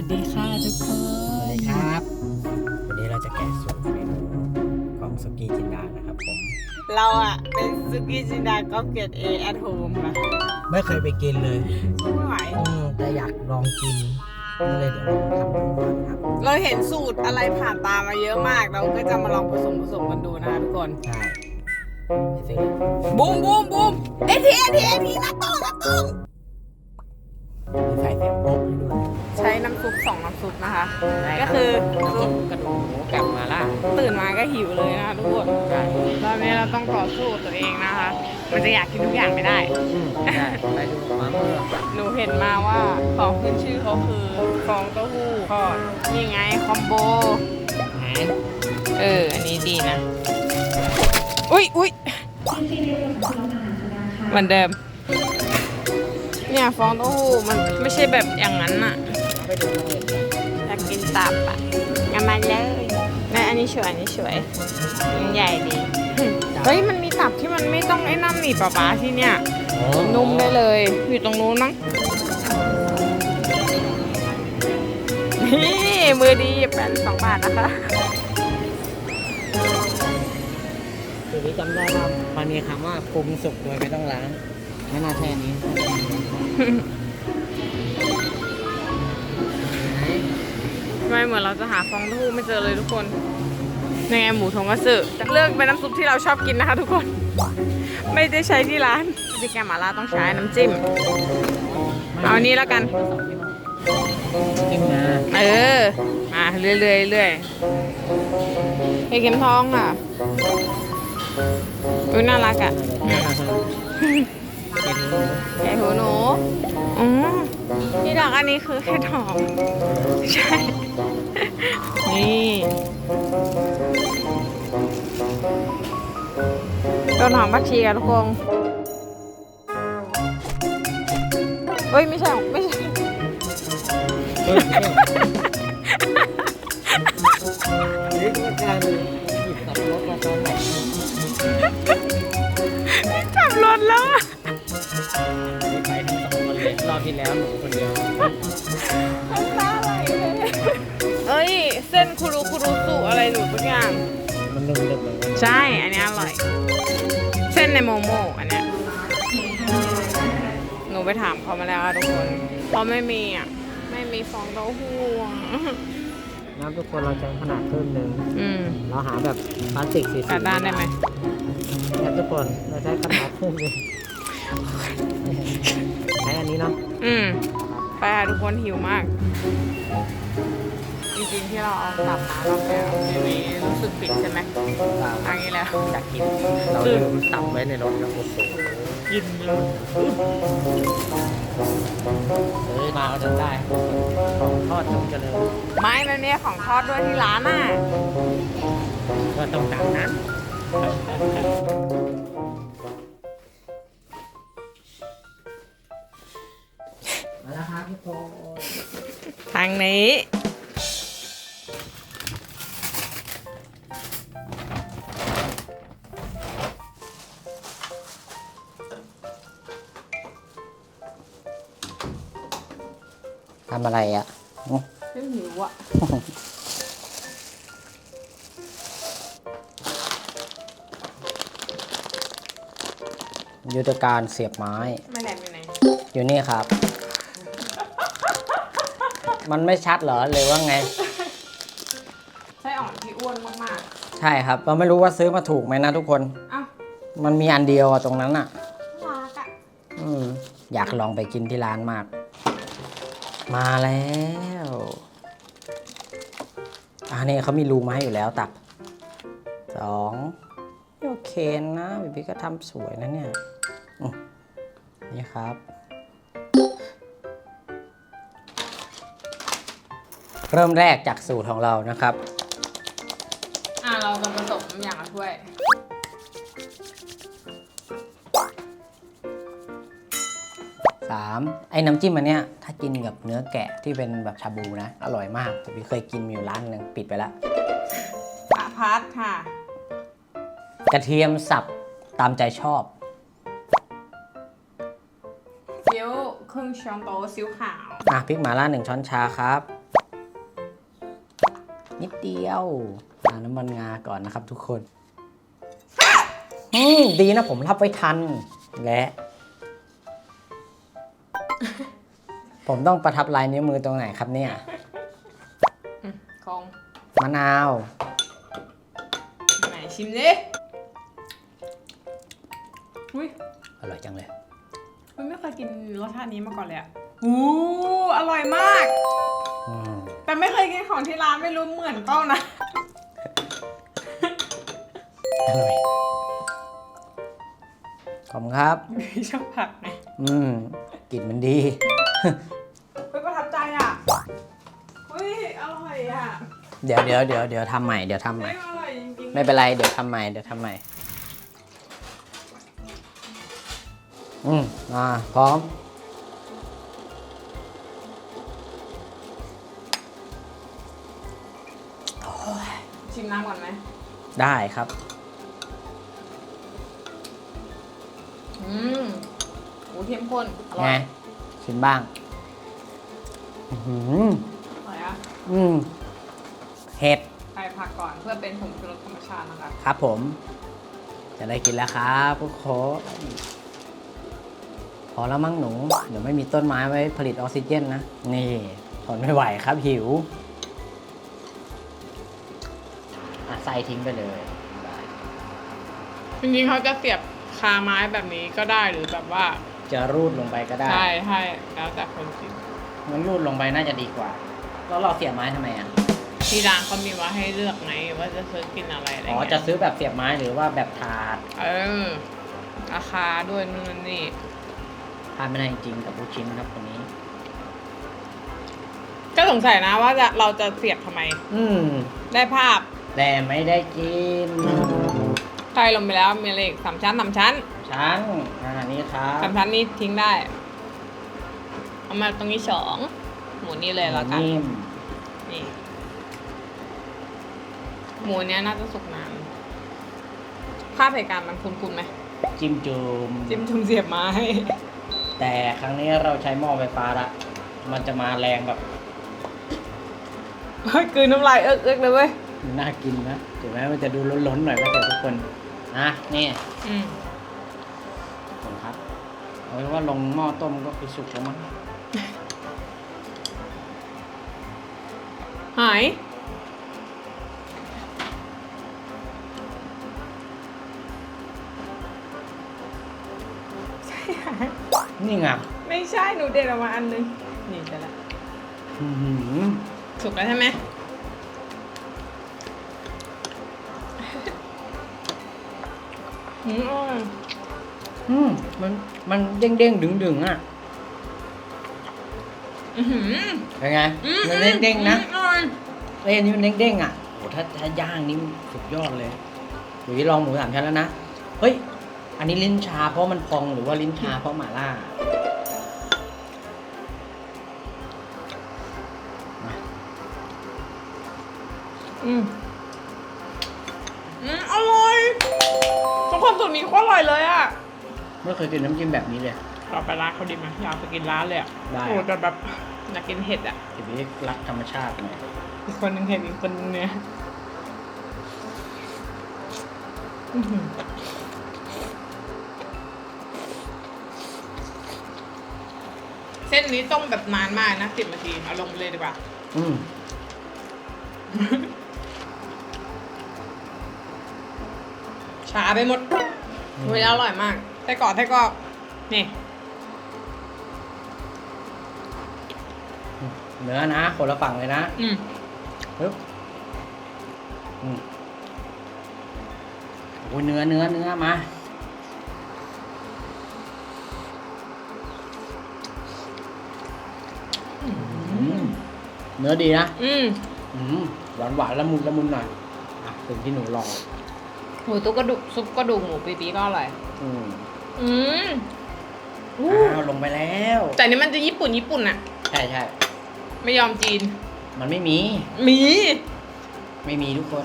วัสดีค่ะทุกคนสวัสดีครับ วันนี้เราจะแกะสูตรเมนูของสุกี้จินดานะครับผม เราอะ เป็นซุกี้จินดาก็เกตเอแอทโฮมค่ะไม่เคยไปกินเลยไม่ไหวอืมแต่อยากลองกินก็เลยเดี๋ยวลองทำดูก่อนครับ เราเห็นสูตรอะไรผ่านตามาเยอะมาก เราก็จะมาลองผสมผสมกันดูนะคะทุกคน ใช่ไปซื้อเลยบูมบูมบูมเอทีเอทีเอทีนักต้องนักต้อง สองน้ำซุปนะคะ ก็คือน้ำซุปกระดูกหมูกับมาล่าตื่นมาก็หิวเลยนะคะทุกคนใช่ตอนนี้เราต้องต่อสู้กับตัวเองนะคะ มันจะอยากกินทุกอย่างไม่ได้อืมใช่ไปดูมาเมื่อหนูเห็นมาว่าของขึ้นชื่อเขาคือฟองเต้าหู้ทอดนี่ไงคอมโบแหมเออ อันนี้ดีนะ อุ้ยอุ้ยเหมือนเดิม เนี่ยฟองเต้าหู้มันไม่ใช่แบบอย่างนั้นอะ ไปดูมาเลยอยากกินตับอะงั้นมาเลยนี่อันนี้สวยอันนี้สวยมันใหญ่ดี เฮ้ยมันมีตับที่มันไม่ต้องไอ้นั่นนี่ป๊าป๊าที่เนี่ย นุ่มได้เลย อยู่ตรงนู้นมั้ง นี่มือดีแปดสองบาทนะคะสูตรนี้จำได้ว่ามันมีคำว่าปรุงสุกโดยไม่ต้องล้างไม่น่าแค่นี้ ไหนไม่เหมือนเราจะหาฟองเต้าหู้ไม่เจอเลยทุกคนยังไงหมูทงกระสือเลือกเป็นน้ำซุปที่เราชอบกินนะคะทุกคน ไม่ได้ใช้ที่ร้านที่แกงหมาล่าต้องใช้น้ำจิ้ม เอาอันนี้แล้วกันจิ้มนะเออมาเรื่อยๆเรื่อยเฮ้ยเข็มทองค่ะอุ้ยน่ารักอะ เป็นไอ้หูหนูอ๋อที่ดอกอันนี้คือเห็ดหอม ใช่ นี่ต้นหอมผักชีค่ะทุกคนเฮ้ย ไม่ใช่ ไม่ใช่ ที่แล้วหนูคนเดียวน้ำตาไหลเลยเอ้ย เส้นคุรุคุรุสุอะไรหนูสักอย่าง มันนุ่มๆเหมือนกันใช่ อันนี้อร่อย เส้นในโมโมอันเนี้ยหนูไปถามเขามาแล้วอะทุกคนเขาไม่มีอะ ไม่มีฟองเต้าหู้อะน้ำทุกคนเราใช้ขนาดครึ่งหนึ่งอืมเราหาแบบพลาสติกสีกระด้านได้ไหมครับทุกคนเราใช้ขนาดครึ่งหนึ่ง ใช้อันนี้เนาะอืมไปค่ะทุกคนหิวมาก จริงๆที่เราเอาตับมารอบแล้วทีนี้รู้สึกผิดใช่ไหมเราอันนี้แล้วอยากกินเราลืมตับไว้ในรถแล้วโอ้โหกินเลยเฮ้ยมาเอาจนได้ ของทอดจงเจริญไม่มันเนี่ยของทอดด้วยที่ร้านอะก็ต้องตามนั้น มาแล้วครับทุกคนทางนี้ทำอะไรอะไม่หิวอะ ยุทธการเสียบไม้ ไม่แหลมอยู่ไหน อยู่นี่ครับ มันไม่ชัดเหรอเลยว่าไงใช่อ่อนที่อ้วนมากใช่ครับเราไม่รู้ว่าซื้อมาถูกไหมนะทุกคนๆเอ้ามันมีอันเดียวอะตรงนั้นอะน่ารักอะอืมอยากลองไปกินที่ร้านมาก มาแล้วอันนี้เขามีรูมาให้อยู่แล้วตับสองโอเคนะบีบีก็ทำสวยนะเนี่ยอืมนี่ครับ เริ่มแรกจากสูตรของเรานะครับ อะเราจะผสมอย่างละถ้วยสามไอ้น้ำจิ้มอันเนี้ยถ้ากินกับเนื้อแกะที่เป็นแบบชาบูนะ อร่อยมาก แต่พี่เคยกินมีอยู่ร้านหนึ่งปิดไปแล้วปะพัดค่ะ กระเทียมสับตามใจชอบ ซิ้วครึ่งช้อนโต๊ะซิ้วขาว อะพริกหม่าล่าหนึ่งช้อนชาครับ นิดเดียวอ่าน้ำมันงาก่อนนะครับทุกคนอืมดีนะผมรับไว้ทัน และ ผมต้องประทับลายนิ้วมือตรงไหนครับเนี่ยของมะนาว ไหนชิมดิอุ้ยอร่อยจังเลย มันไม่เคยกินรสชาตินี้มาก่อนเลยอะอู้อร่อยมากอืม แต่ไม่เคยกินของที่ร้านไม่รู้เหมือนเป้านะ อร่อยขอบคุณครับ พี่ชอบผักไงอืมกลิ่นมันดี เฮ้ยประทับใจอะเฮ้ยอร่อยอะเดี๋ยวเดี๋ยวเดี๋ยวเดี๋ยวทำใหม่เดี๋ยวทำใหเฮ้ม่ยอร่อยจริงๆไม่เป็นไร เดี๋ยวทำใหม่เดี๋ยวทำใหม่ อืมอ่า พร้อมชิม ได้ครับ อืมโอ้เข้มข้น อร่อไง ยชิมบ้าง อื้อหืออร่อยอะอืมเห็ดไปผักก่อนเพื่อเป็นผงชูรสธรรมชาตินะคะ ครับผม จะได้กินแล้วครับพวกโคพอแล้วมั้งหนู เดี๋ยวไม่มีต้นไม้ไว้ผลิตออกซิเจนนะ นี่ทนไม่ไหวครับหิว ส่ทิ้งไปเลยได้จริงๆเขาจะเสียบคาไม้แบบนี้ก็ได้หรือแบบว่าจะรูดลงไปก็ได้ใช่ใช่แล้วแต่คนกินมันรูดลงไปน่าจะดีกว่า แล้วเราเสียบไม้ทำไมอะที่ร้านเขามีว่าให้เลือกไงว่าจะซื้อกินอะไรอะไรอ๋อเงี้ยจะซื้อแบบเสียบไม้หรือว่าแบบถาดเออราคาด้วยนู่นนี่ ทานไม่ได้จริงๆกับลูกชิ้นครับคนนี้ ก็สงสัยนะว่าจะเราจะเสียบทำไม อืม ได้ภาพ แต่ไม่ได้กินใส่ลงไปแล้วมีอะไรอีกสามชั้นสามชั้นชั้นอ่านี่ครับสามชั้นนี้ทิ้งได้ เอามาตรงนี้สองหมูนี่เลยแล้วกันนิ่มนี่หมูเนี้ยน่าจะสุกนานภาพเหตุการณ์มันคุ้นๆไหมจิ้มจุ่มจิ้มจุ่มเสียบไม้ แต่ครั้งนี้เราใช้หม้อไฟฟ้าละมันจะมาแรงแบบเฮ้ยกลืนน้ำลายเอิ๊กเอิ๊กเลยเว้ย น่ากินนะถึงแม้มันจะดูล้นๆหน่อยก็เถอะทุกคนนะนี่อืมผมครับเอาไว้ว่าลงหม้อต้มก็คือสุกแล้วมั้งหาย ใช่หายนี่ไงไม่ใช่หนูเด็ดออกมาอันนึงนี่จะละ อื้อหือ สุกแล้วใช่ไหม อืมอร่อยอืมมันมันเด้งเด้งดึงดึงๆอะอื้อหือเป็นไงอืมมันเด้งเด้งๆนะอืมอร่อยเอ้ยอันนี้มันเด้งเด้งๆอะโหถ้าถ้าย่างนี่สุดยอดเลยหรือลองหมูสามชั้นแล้วนะเฮ้ย อันนี้ลิ้นชาเพราะมันพองหรือว่าลิ้นชาเพราะหม่าล่าอืม คนสูตรนี้โคตรอร่อยเลยอะไม่เคยกินน้ำจิ้มแบบนี้เลยเราไปร้านเขาดีไหมอยากไปกินร้านเลยอะได้ โอ้แต่แบบอยากกินเห็ดอะ ทีนี้รักธรรมชาติหน่อยอีกคนหนึงเห็ดอีกคนนึงเนี่ยอื้อหือเส้นนี้ต้องแบบนานมากนะสิบนาทีเอาลงไปเลยดีกว่า อืมาไปหมดเวลาอร่อยมากไส้กรอกไส้กรอกนี่เนื้อนะคนละฝั่งเลยนะอืมปึ๊บอืมโอ้ยเนื้อเนื้อเนื้อมาอืมเนื้อดีนะอืม อืมหวานหวานๆละมุนละมุนหน่อยอะถึงที่หนูลอง หมูตุ๊กกระดูกซุปกระดูกหมูปีปีก็อร่อย อืมอืมอู้อ้าวลงไปแล้วแต่อันนี้มันจะญี่ปุ่นญี่ปุ่นอะใช่ใช่ไม่ยอมจีน มันไม่มี มี ไม่มีทุกคน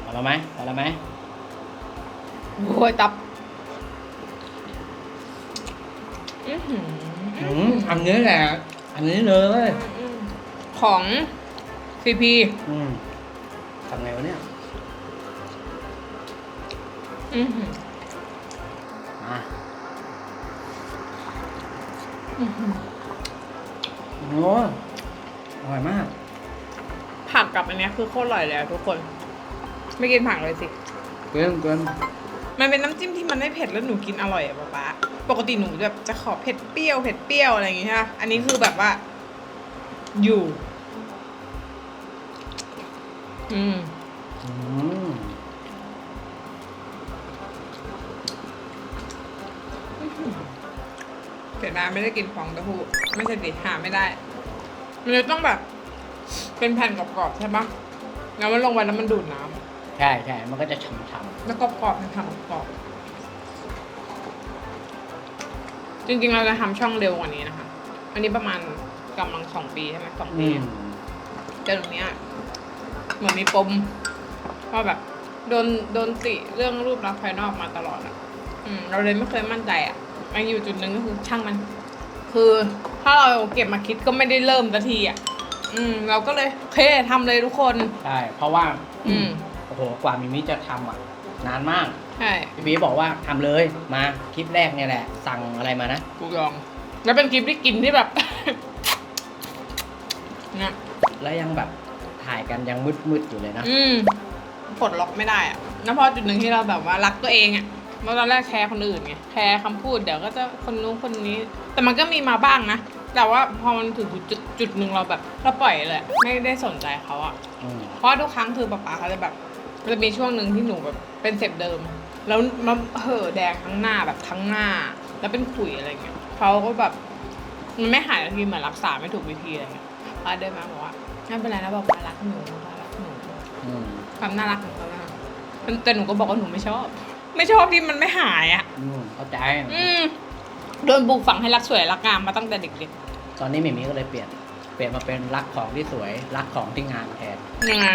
เอาแล้วไหมเอาแล้วไหมโอ้ยตับอื้อหืออืมอันนี้แหละ อันนี้เลยอืมของพีพีอืมทำไงวะเนี่ย อือหือมาอื้อหือโอ้อร่อยมาก ผักกับอันเนี้ยคือโคตรอร่อยเลยอะทุกคน ไม่กินผักเลยสิ เกินเกินมันเป็นน้ำจิ้มที่มันไม่เผ็ดแล้วหนูกินอร่อยอะป๊าป๊าปกติหนูแบบจะขอเผ็ดเปรี้ยวเผ็ดเปรี้ยวอะไรอย่างงี้ใช่ไหมอันนี้คือแบบว่า อยู่ อืม อืม สียดายไม่ได้กินฟองเต้าหู้ไม่ใช่ดิหาไม่ได้ มันจะต้องแบบ เป็นแผ่นกรอบๆใช่ปะแล้วมันลงไปแล้วมันดูดน้ำใช่ใช่มันก็จะฉ่ำแล้วกรอบๆมันทำกรอบจริงๆเราจะทำช่องเร็วกว่านี้นะคะ อันนี้ประมาณกำลังสองปีใช่ไหมสองๆปีอืมแต่ตรงเนี้ยเหมือนมีปมว่าแบบ โดนโดนติเรื่องรูปลักษณ์ภายนอกมาตลอดอะอืม เราเลยไม่เคยมั่นใจอะ มันอยู่จุดหนึ่งก็คือช่างมัน คือถ้าเราเก็บมาคิดก็ไม่ได้เริ่มสักทีอะอืม เราก็เลยโอเคทำเลยทุกคน ใช่เพราะว่าอืม โอ้โหกว่ามิมิจะทำอะ นานมากใช่พี่บีบอกว่าทำเลยมาคลิปแรกเนี่ยแหละ สั่งอะไรมานะกูลองแล้วเป็นคลิปที่กินที่แบบ เนี่ยแล้วยังแบบถ่ายกันยังมืดๆอยู่เลยนะ อืมปลดล็อกไม่ได้อะแล้วพอจุดหนึ่งที่เราแบบว่ารักตัวเองอะ เมื่อตอนแรกแคร์คนอื่นไงแคร์คำพูดเดี๋ยวก็จะคนนู้นคนนี้ แต่มันก็มีมาบ้างนะ แต่ว่าพอมันถึงจุดจุดหนึ่งเราแบบเราปล่อยเลยอะไม่ได้สนใจเขาอะอืมเพราะทุกครั้งคือป๊าป๊าเขาจะแบบมันจะมีช่วงหนึ่งที่หนูแบบเป็นเสพเดิม แล้วมันเห่อะแดงทั้งหน้าแบบทั้งหน้า แล้วเป็นขุยอะไรเงี้ยเขาก็แบบมันไม่หายทีเหมือนรักษาไม่ถูกวิธีอะไรเงี้ยป้าเดินมาบอกว่าไม่เป็นไรนะบอกป้ารักหนูป้ารักหนู อืม ความน่ารักของเขานะคะแต่หนูก็บอกว่าหนูไม่ชอบ ไม่ชอบที่มันไม่หายอะ อืมเข้าใจ อืมโดนปลูกฝังให้รักสวยรักงามมาตั้งแต่เด็กตอนนี้มิมิก็เลยเปลี่ยน เปลี่ยนมาเป็นรักของที่สวย รักของที่งามแทน ๆยังไง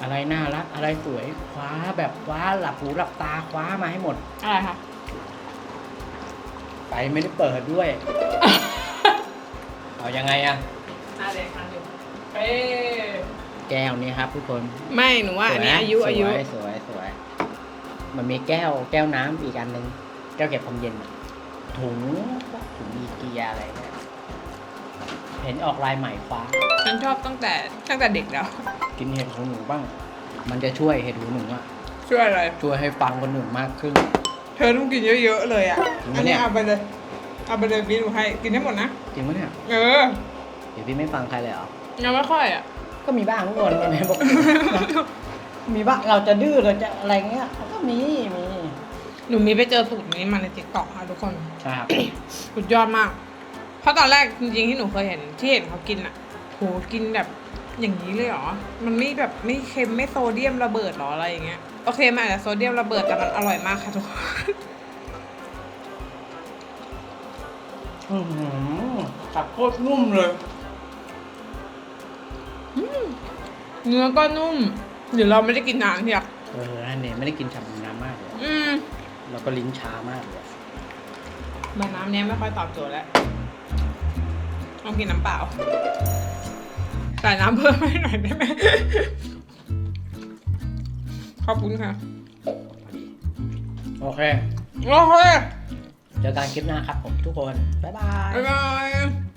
อะไรน่ารักอะไรสวยคว้าแบบคว้าหลับหูหลับตาคว้ามาให้หมด อะไรคะไฟไม่ได้เปิดด้วย เอายังไงอะอะไรคะอยู่เอ๊ะแก้วนี้ครับทุกคนไม่หนูว่าอันนี้อายุสวอายุ สวยสวยสวย มันมีแก้วแก้วน้ำอีกอันหนึ่งแก้วเก็บความเย็น ถุงถุงมีเกียร์อะไรเนี่ยเห็นออกลายใหม่ฟ้าฉันชอบตั้งแต่ตั้งแต่เด็กแล้ว กินเห็ดหูหนูบ้าง มันจะช่วยเห็ดหูหนูอะช่วยอะไร ช่วยให้ฟังคนหนึ่งมากขึ้น เธอต้องกินเยอะๆเลยอะจริงปะอันเนี่นี้ยเอาไปเลย เอาไปเลยพี่หนูให้ กินให้หมดนะ จริงปะเนี่ย เออ เดี๋ยวพี่ไม่ฟังใครเลยเหรอยังไม่ค่อยอะก็มีบ้างทุกคนไม่ได้บอก มีบ้างเราจะดื้อเราจะอะไรเงี้ยก็มีมีหนูมีไปเจอสูตรนี้มาในติ๊กต็อกค่ะทุกคน ใช่ครับ สุดยอดมาก เพราะตอนแรกจริงๆที่หนูเคยเห็นที่เห็นเขากินอะโหกินแบบอย่างนี้เลยเหรอ มันไม่แบบไม่เค็มไม่โซเดียมระเบิดหรออะไรอย่างเงี้ย โอเคมันอาจจะโซเดียมระเบิดแต่มันอร่อยมากค่ะทุกคน อื้อหือตับโคตรนุ่มเลย เนื้อก็นุ่ม หรือเราไม่ได้กินนานเทียบเออนั่นเนี่ยไม่ได้กินฉ่ำน้ำมากเลยอืมแล้วก็ลิ้นชามากเลยแบบน้ำเนี้ยไม่ค่อยตอบโจทย์แล้วต้องกินน้ำเปล่า ใส่น้ำเพิ่มให้หน่อยได้ไหมขอบคุณค่ะโอเค โอเค เจอกันคลิปหน้าครับผมทุกคน บ๊ายบาย บ๊ายบาย